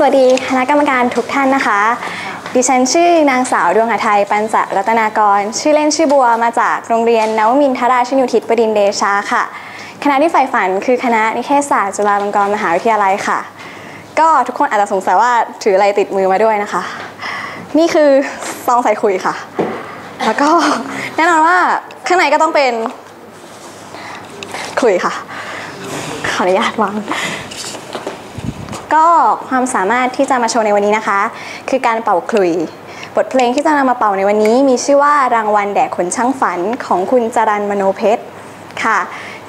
สวัสดีคณะกรรมการทุกท่านนะคะ ดิฉันชื่อนางสาวดวงหาไทยปัญจรัตนากร ชื่อเล่นชื่อบัวมาจากโรงเรียนนวมินทราชนุทิศบดินทร์เดชาค่ะ คณะที่ใฝ่ฝันคือคณะนิเทศศาสตร์จุฬาลงกรณ์มหาวิทยาลัยค่ะ ก็ทุกคนอาจจะสงสัยว่าถืออะไรติดมือมาด้วยนะคะ นี่คือซองใส่คุยค่ะ แล้วก็แน่นอนว่าข้างในก็ต้องเป็นคุยค่ะ ขออนุญาตวาง ก็ความสามารถที่จะมาโชว์ในวันนี้นะคะ คือการเป่าขลุย บทเพลงที่จะนำมาเป่าในวันนี้ มีชื่อว่ารางวัลแด่คนช่างฝันของคุณจรันมโนเพชรค่ะ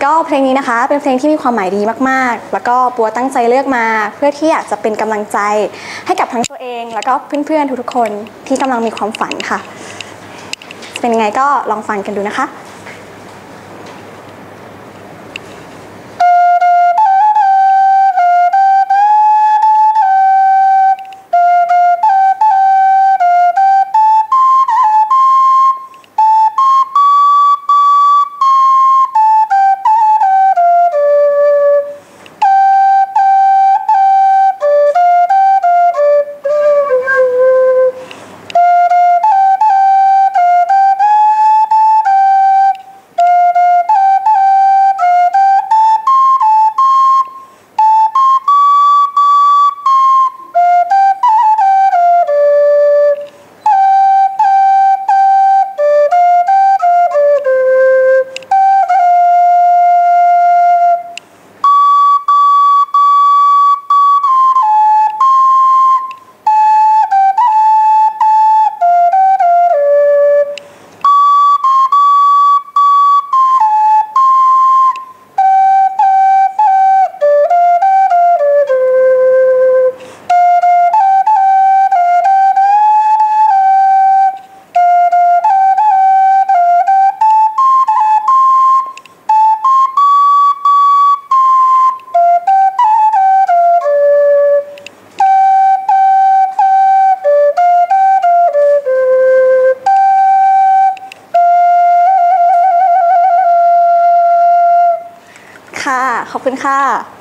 ก็เพลงนี้นะคะเป็นเพลงที่มีความหมายดีมากๆ แล้วก็ปัวตั้งใจเลือกมา เพื่อที่อยากจะเป็นกำลังใจ ให้กับทั้งตัวเอง แล้วก็เพื่อนๆทุกๆคนที่กำลังมีความฝันค่ะ เป็นยังไงก็ลองฟังกันดูนะคะ ค่ะ ขอบคุณค่ะ